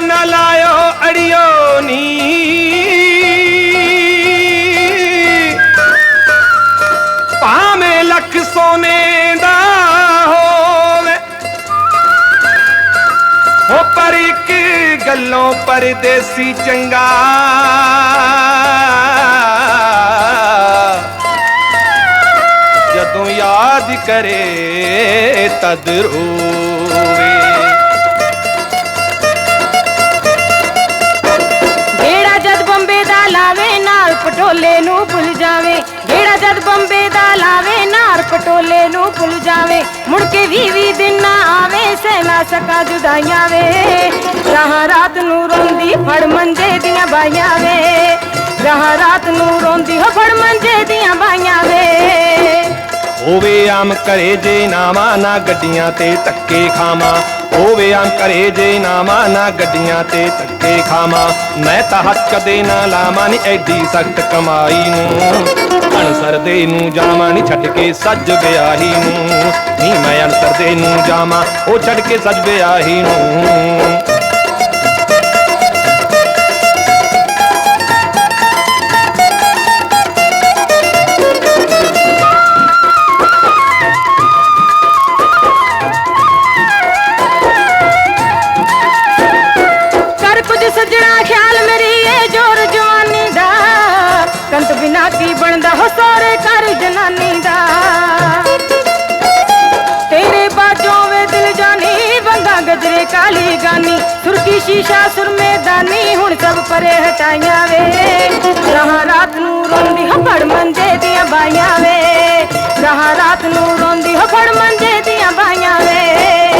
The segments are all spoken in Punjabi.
ਨਾ ਲਾਇਓ ਅੜਿਓ ਨੀ। ਭਾਵੇਂ ਲੱਖ ਸੋਨੇ ਦਾ ਹੋਵੇ, ਹੋ ਪਰ ਇੱਕ ਗੱਲੋਂ ਪਰਦੇਸੀ ਚੰਗਾ। ਜਦੋਂ ਯਾਦ ਕਰੇ ਤਦ ਰੋਵੇ ਪਟੋਲੇ ਨੂੰ ਭੁੱਲ ਜਾਵੇ, ਮੁੜ ਕੇ ਵੀ ਵੀ ਦਿਨ ਨਾ ਆਵੇ ਸਹਿ ਨਾ ਸਕਾ ਜੁਦਾਈਆਂ ਵੇ। ਰਹਾ ਰਾਤ ਨੂੰ ਰੋਂਦੀ ਫੜ ਮੰਜੇ ਦੀਆਂ ਬਾਈਆਂ ਵੇ। ਰਹਾ ਰਾਤ ਨੂੰ ਰੋਂਦੀ ਹੋ ਫੜ ਮੰਜੇ ਦੀਆਂ ਬਾਈਆਂ ਵੇ। ਹੋਵੇ ਆਮ ਘਰੇ ਜੇ ਨਾਵਾਂ, ਨਾ ਗੱਡੀਆਂ ਤੇ ਧੱਕੇ ਖਾਵਾਂ। ਹੋਵੇ ਆਮ ਘਰੇ ਜੇ ਨਾਵਾਂ, ਨਾ ਗੱਡੀਆਂ ਤੇ ਧੱਕੇ ਖਾਵਾਂ। ਮੈਂ ਤਾਂ ਹੱਥ ਕਦੇ ਨਾ ਲਾਵਾਂ ਨੀ ਐਡੀ ਸਖਤ ਕਮਾਈ ਨੂੰ। ਅਨਸਰ ਦੇ ਨੂੰ ਜਾਵਾਂ, ਨੀ ਛੱਡ ਕੇ ਸੱਜ ਵਿਆਹੀ ਨੂੰ। ਨੀ ਮੈਂ ਅਨਸਰ ਦੇ ਨੂੰ ਜਾਵਾਂ, ਉਹ ਛੱਡ ਕੇ ਸੱਜ ਵਿਆਹੀ ਨੂੰ। ਕਾਲੀ ਗਾਨੀ, ਸੁਰਖੀ ਸ਼ੀਸ਼ਾ, ਸੁਰਮੇ ਦਾਨੀ, ਹੁਣ ਸਭ ਪਰੇ ਹਟਾਈਆਂ ਵੇ। ਰਹਾ ਰਾਤ ਨੂੰ ਰੋਂਦੀ ਹੋ ਮੰਜੇ ਦੀਆਂ ਬਾਈਆਂ ਵੇ। ਰਹਾ ਰਾਤ ਨੂੰ ਰੋਂਦੀ ਹਫੜ ਮੰਜੇ ਦੀਆਂ ਬਾਈਆਂ ਵੇ।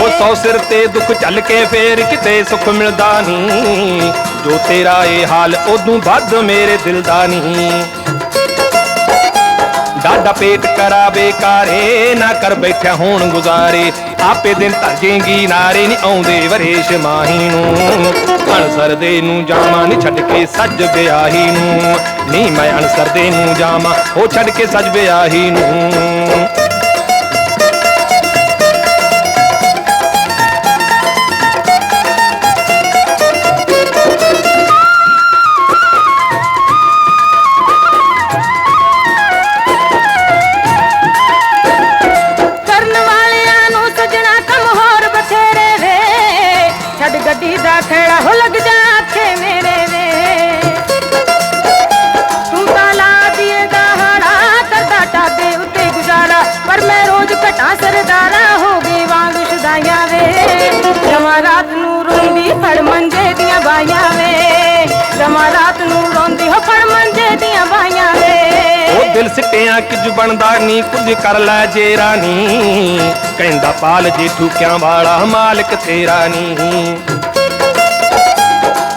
ਉਹ ਸੌ ਸਿਰ ਤੇ ਦੁੱਖ ਚੱਲ ਕੇ ਫੇਰ ਕਿਤੇ ਸੁੱਖ ਮਿਲਦਾ ਨਹੀਂ ਜੋ ਤੇਰਾ ਇਹ ਹਾਲ ਉਦੋਂ ਵੱਧ ਮੇਰੇ ਦਿਲ ਦਾ ਨਹੀਂ ਡਾਡਾ ਪੇਟ ਕਰਾਵੇ ਕਾਰੇ, ਨਾ ਕਰ ਬੈਠਿਆ ਹੋਣ ਗੁਜ਼ਾਰੇ। ਆਪੇ ਦਿਨ ਧਰਜੇਗੀ ਨਾਰੇ ਨਹੀਂ ਆਉਂਦੇ ਵਰੇਸ਼ ਮਾਹੀ ਨੂੰ। ਅਨਸਰ ਦੇ ਨੂੰ ਜਾਵਾਂ ਨਹੀਂ ਛੱਡ ਕੇ ਸੱਜ ਵਿਆਹੀ ਨੂੰ। ਨਹੀਂ ਮੈਂ ਅਨਸਰ ਦੇ ਨੂੰ ਜਾਵਾਂ ਉਹ ਛੱਡ ਕੇ ਸੱਜ ਵਿਆਹੀ ਨੂੰ। ਮੰਜੇ ਵੇ। ਜਮਾ ਰਾਤ ਨੂੰ ਰੋਂਦੀ ਹੋ ਫੜ ਮੰਜੇ ਦੀਆਂ ਬਾਈਆਂ ਵੇ। ਉਹ ਦਿਲ ਸਿੱਟਿਆਂ ਕਿਜ ਬਣਦਾ ਨਹੀਂ ਕੁਝ ਕਰ ਲੈ ਜੇ ਰਾਣੀ। ਕਹਿੰਦਾ ਪਾਲ ਜੇ ਠੂਕਿਆਂ ਵਾਲਾ ਮਾਲਕ ਤੇਰਾ ਨਹੀਂ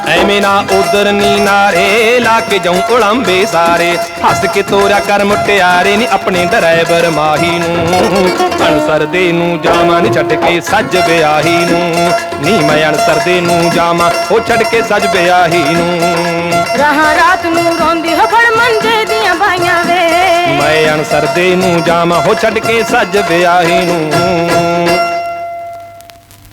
ਐਵੇਂ ਨਾ ਉਧਰ ਨੀ ਨਾਰੇ ਲਾ ਕੇ ਜਾਉ ਉਲੰਬੇ ਸਾਰੇ। ਹੱਸ ਕੇ ਤੋਰਿਆ ਕਰ ਮੁਟਿਆਰੇ ਨੀ ਆਪਣੇ ਡਰਾਈਵਰ ਮਾਹੀ ਨੂੰ। ਅਨਸਰ ਦੇ ਨੂੰ ਜਾਵਾਂ ਨੀ ਛੱਡ ਕੇ ਸੱਜ ਵਿਆਹੀ ਨੂੰ। ਨੀ ਮੈਂ ਅਨਸਰ ਦੇ ਨੂੰ ਜਾਵਾਂ ਉਹ ਛੱਡ ਕੇ ਸੱਜ ਵਿਆਹੀ ਨੂੰ। ਰਹਾ ਰਾਤ ਨੂੰ ਰੋਂਦੀ ਹੋ ਫੜ ਮੰਜੇ ਦੀਆਂ ਬਾਈਆਂ ਵੇ। ਮੈਂ ਅਨਸਰ ਦੇ ਨੂੰ ਜਾਵਾਂ ਹੋ ਛੱਡ ਕੇ ਸੱਜ ਵਿਆਹੀ ਨੂੰ।